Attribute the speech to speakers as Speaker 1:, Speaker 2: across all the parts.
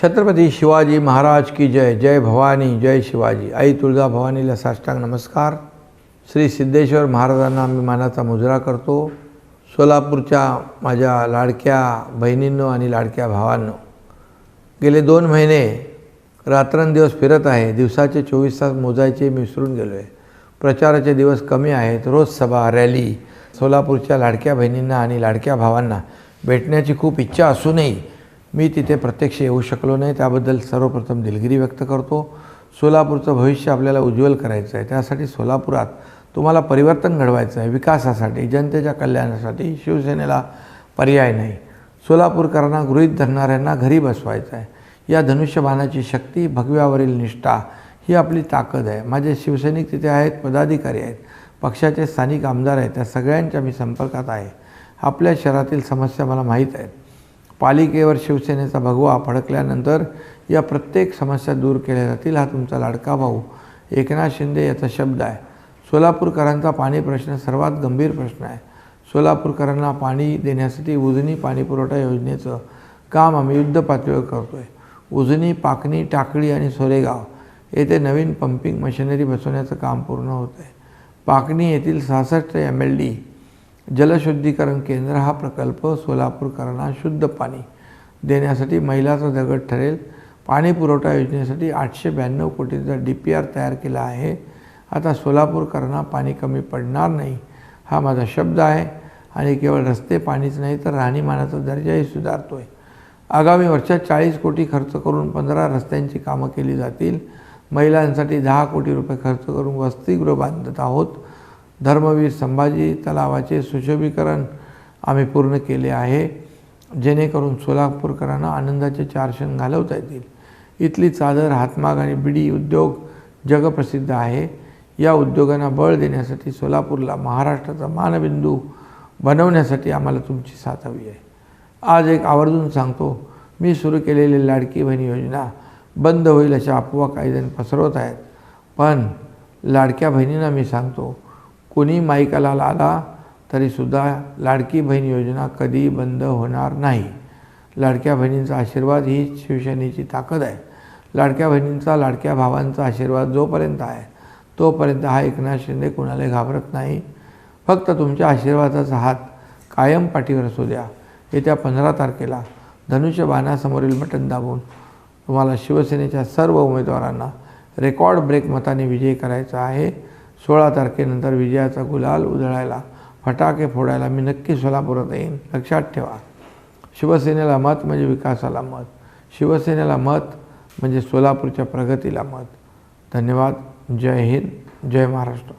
Speaker 1: छत्रपती शिवाजी महाराज की जय जय भवानी जय शिवाजी. आई तुळजा भवानीला साष्टांग नमस्कार. श्री सिद्धेश्वर महाराजांना मी मानाचा मुजरा करतो. सोलापूरच्या माझ्या लाडक्या बहिणींनो आणि लाडक्या भावांनो गेले दोन महिने रात्रंदिवस फिरत आहे. दिवसाचे चोवीस तास मोजायचे मी विसरून गेलो आहे प्रचाराचे दिवस कमी आहेत. रोज सभा रॅली. सोलापूरच्या लाडक्या बहिणींना आणि लाडक्या भावांना भेटण्याची खूप इच्छा असूनही मी तिथे प्रत्यक्ष येऊ शकलो नाही. त्याबद्दल सर्वप्रथम दिलगिरी व्यक्त करतो. सोलापूरचं भविष्य आपल्याला उज्ज्वल करायचं आहे. त्यासाठी सोलापुरात तुम्हाला परिवर्तन घडवायचं आहे. विकासासाठी जनतेच्या कल्याणासाठी शिवसेनेला पर्याय नाही. सोलापूरकरांना गृहीत धरणाऱ्यांना घरी बसवायचं आहे. या धनुष्यबाणाची शक्ती भगव्यावरील निष्ठा ही आपली ताकद आहे. माझे शिवसैनिक तिथे आहेत पदाधिकारी आहेत पक्षाचे स्थानिक आमदार आहेत. त्या सगळ्यांच्या मी संपर्कात आहे. आपल्या शहरातील समस्या मला माहीत आहेत. पालिकेवर शिवसेनेचा भगवा फडकल्यानंतर या प्रत्येक समस्या दूर केल्या जातील हा तुमचा लाडका भाऊ एकनाथ शिंदे याचा शब्द आहे. सोलापूरकरांचा पाणी प्रश्न सर्वात गंभीर प्रश्न आहे. सोलापूरकरांना पाणी देण्यासाठी उजनी पाणीपुरवठा योजनेचं काम आम्ही युद्ध पातळीवर करतो आहे उजनी पाकणी टाकळी आणि सोरेगाव येथे नवीन पंपिंग मशिनरी बसवण्याचं काम पूर्ण होत आहे पाकणी येथील सहासष्ट एम एल डी जलशुद्धीकरण केंद्र हा प्रकल्प सोलापूरकरांना शुद्ध पाणी देण्यासाठी महिलाचा दगड ठरेल. पाणी पुरवठा योजनेसाठी आठशे ब्याण्णव कोटींचा डी पी आर तयार केला आहे. आता सोलापूरकरांना पाणी कमी पडणार नाही हा माझा शब्द आहे. आणि केवळ रस्ते पाणीच नाही तर राहणीमानाचा दर्जाही सुधारतो आहे आगामी वर्षात चाळीस कोटी खर्च करून पंधरा रस्त्यांची कामं केली जातील. महिलांसाठी दहा कोटी रुपये खर्च करून वसतिगृह बांधत आहोत. धर्मवीर संभाजी तलावाचे सुशोभीकरण आम्ही पूर्ण केले आहे. जेणेकरून सोलापूरकरांना आनंदाचे चार क्षण घालवता येतील. इथली चादर हातमाग आणि बिडी उद्योग जगप्रसिद्ध आहे. या उद्योगांना बळ देण्यासाठी सोलापूरला महाराष्ट्राचा मानबिंदू बनवण्यासाठी आम्हाला तुमची साथ हवी आहे. आज एक आवर्जून सांगतो मी सुरू केलेली लाडकी बहीण योजना बंद होईल अशा अफवा काही जण पसरवत आहेत. पण लाडक्या बहिणींना मी सांगतो कोणी माईकाला आला तरीसुद्धा लाडकी बहीण योजना कधी बंद होणार नाही. लाडक्या बहिणींचा आशीर्वाद ही शिवसेनेची ताकद आहे. लाडक्या बहिणींचा लाडक्या भावांचा आशीर्वाद जोपर्यंत आहे तोपर्यंत हा एकनाथ शिंदे कुणाला घाबरत नाही. फक्त तुमच्या आशीर्वादाचा हात कायम पाठीवर असू द्या. येत्या पंधरा तारखेला धनुष्यबाणासमोरील बटन दाबून तुम्हाला शिवसेनेच्या सर्व उमेदवारांना रेकॉर्ड ब्रेक मताने विजयी करायचा आहे. सोळा तारखेनंतर विजयाचा गुलाल उधळायला फटाके फोडायला मी नक्की सोलापुरात येईन. लक्षात ठेवा. शिवसेनेला मत म्हणजे विकासाला मत. शिवसेनेला मत म्हणजे सोलापूरच्या प्रगतीला मत. धन्यवाद. जय हिंद. जय महाराष्ट्र.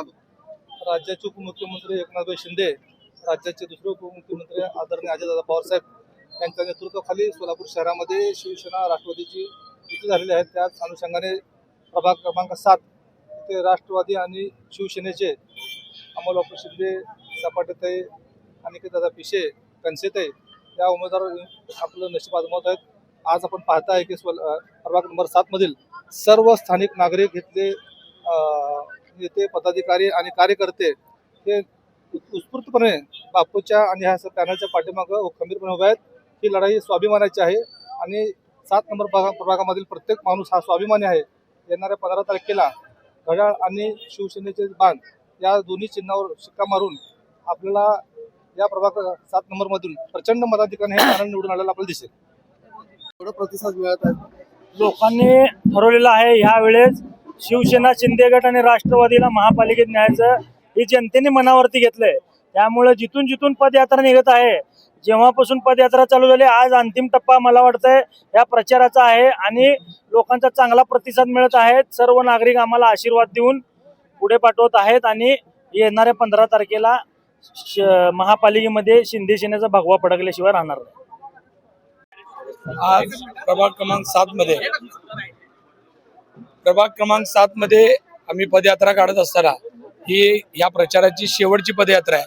Speaker 2: राज्याचे उपमुख्यमंत्री एकनाथभाई शिंदे राज्याचे दुसरे उपमुख्यमंत्री आदरणीय अजयदादा पवारसाहेब यांच्या नेतृत्वाखाली सोलापूर शहरामध्ये शिवसेना राष्ट्रवादीची युती झालेली आहे. त्याच अनुषंगाने प्रभाग क्रमांक सात इथे राष्ट्रवादी आणि शिवसेनेचे अमोलबापू शिंदे सपाटेताई दादा पिशे कनसेताई या उमेदवार आपलं नशीब आजमावत आहेत. आज आपण पाहताय की सोल प्रभाग नंबर सातमधील सर्व स्थानिक नागरिक इथले नेते पदाधिकारी आणि कार्यकर्ते हे उत्स्फूर्तपणे बापूच्या आणि ह्या पॅनलच्या पाठीमागं खंबीरपणे उभे आहेत. ही लढाई स्वाभिमानाची आहे आणि सात नंबर भागा प्रभागामधील प्रत्येक माणूस हा स्वाभिमानी आहे. येणाऱ्या पंधरा तारखेला घड्याळ आणि शिवसेनेचे बाण या दोन्ही चिन्हावर शिक्का मारून आपल्याला या प्रभाग सात नंबरमधून प्रचंड मताधिकाने हे पॅनल निवडून आलेलं आपल्याला दिसेल.
Speaker 3: एवढा प्रतिसाद मिळत आहे. लोकांनी ठरवलेलं आहे ह्यावेळेस शिवसेना शिंदे गट आणि राष्ट्रवादीला महापालिकेत न्यायचं हे जनतेने मनावरती घेतलंय. त्यामुळे जिथून जिथून पदयात्रा निघत आहे जेव्हापासून पदयात्रा चालू झाली आज अंतिम टप्पा मला वाटतंय या प्रचाराचा आहे आणि लोकांचा चांगला प्रतिसाद मिळत आहे. सर्व नागरिक आम्हाला आशीर्वाद देऊन पुढे पाठवत आहेत आणि येणाऱ्या पंधरा तारखेला महापालिकेमध्ये शिंदे सेनेचा भगवा पडकल्याशिवाय राहणार नाही.
Speaker 4: आज प्रभाग क्रमांक सात मध्ये प्रभाग क्रमांक सात मध्ये आम्ही पदयात्रा काढत असताना ही या प्रचाराची शेवटची पदयात्रा आहे.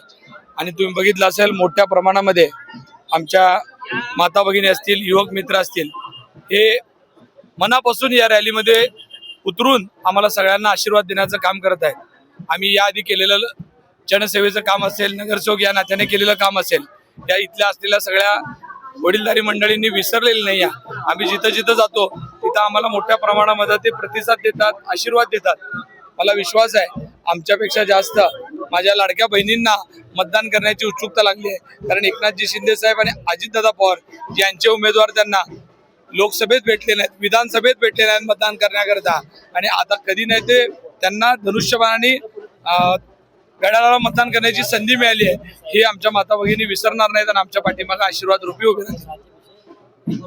Speaker 4: आणि तुम्ही बघितलं असेल मोठ्या प्रमाणामध्ये आमच्या माता भगिनी असतील युवक मित्र असतील हे मनापासून या रॅलीमध्ये उतरून आम्हाला सगळ्यांना आशीर्वाद देण्याचं काम करत आहेत. आम्ही याआधी केलेलं जनसेवेचं काम असेल नगरसेवक या नात्याने केलेलं काम असेल या इथल्या असलेल्या सगळ्या वडीलधारी मंडळींनी विसरलेलं नाही आम्ही जिथं जिथं जातो सुद्धा आम्हाला मोठ्या प्रमाणामध्ये ते प्रतिसाद देतात आशीर्वाद देतात. मला विश्वास आहे आमच्यापेक्षा जास्त माझ्या लाडक्या बहिणींना मतदान करण्याची उत्सुकता लागली आहे. कारण एकनाथजी शिंदे साहेब आणि अजितदादा पवार यांचे उमेदवार त्यांना लोकसभेत भेटले नाहीत विधानसभेत भेटले नाहीत मतदान करण्याकरता. आणि आता कधी नाही ते त्यांना धनुष्यबाणाने अं, घड्याळाला मतदान करण्याची संधी मिळाली आहे हे आमच्या माता भगिनी विसरणार नाहीत आणि आमच्या पाठीमागे आशीर्वाद रूपी उभे राहतील.